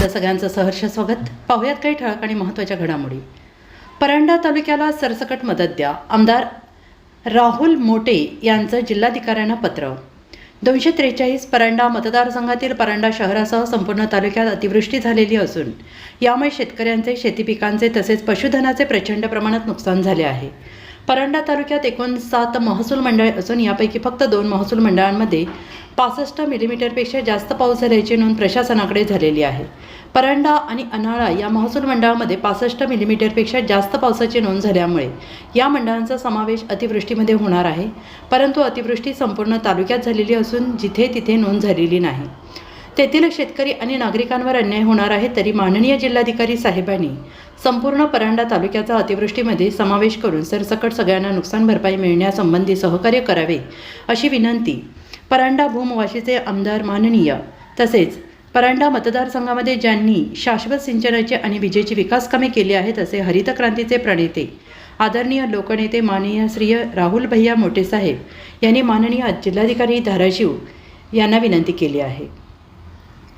सगळ्यांचं सहर्ष स्वागत. पाहुयात काही ठळक आणि महत्त्वाच्या घडामोडी. परांडा तालुक्याला सरसकट मदत द्या. आमदार राहुल मोटे यांचं जिल्हाधिकाऱ्यांना पत्र. दोनशे त्रेचाळीस परांडा मतदारसंघातील परांडा शहरासह संपूर्ण तालुक्यात अतिवृष्टी झालेली असून यामुळे शेतकऱ्यांचे शेती पिकांचे तसेच पशुधनाचे प्रचंड प्रमाणात नुकसान झाले आहे. परंडा तालुक्यात एकूण सात महसूल मंडळे असून यापैकी फक्त दोन महसूल मंडळांमध्ये पासष्ट मिलीमीटरपेक्षा जास्त पाऊस झाल्याची नोंद प्रशासनाकडे झालेली आहे. परांडा आणि अनाळा या महसूल मंडळामध्ये पासष्ट मिलीमीटरपेक्षा जास्त पावसाची नोंद झाल्यामुळे या मंडळांचा समावेश अतिवृष्टीमध्ये होणार आहे. परंतु अतिवृष्टी संपूर्ण तालुक्यात झालेली असून जिथे तिथे नोंद झालेली नाही. तेथील शेतकरी आणि नागरिकांवर अन्याय होणार आहे तरी माननीय जिल्हाधिकारी साहेबांनी संपूर्ण परांडा तालुक्याचा अतिवृष्टीमध्ये समावेश करून सरसकट सगळ्यांना नुकसान भरपाई मिळण्यासंबंधी सहकार्य करावे अशी विनंती परांडा भूमवाशीचे आमदार माननीय तसेच परांडा मतदारसंघामध्ये ज्यांनी शाश्वत सिंचनाची आणि विजेची विकास कामे केली आहेत असे हरित क्रांतीचे प्रणेते आदरणीय लोकनेते माननीय श्री राहुल भैया मोठेसाहेब यांनी माननीय जिल्हाधिकारी धाराशिव यांना विनंती केली आहे.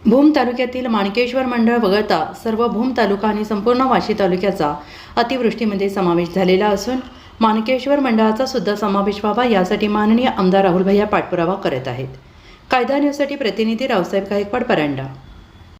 भूम तालुक्यातील माणकेश्वर मंडळ वगळता सर्व भूम तालुका आणि संपूर्ण वाशी तालुक्याचा अतिवृष्टीमध्ये म्हणजे समावेश झालेला असून माणकेश्वर मंडळाचा सुद्धा समावेश व्हावा यासाठी माननीय आमदार राहुल भैया पाठपुरावा करत आहेत. कायदा न्यूजसाठी प्रतिनिधी रावसाहेब गायकवाड परांडा.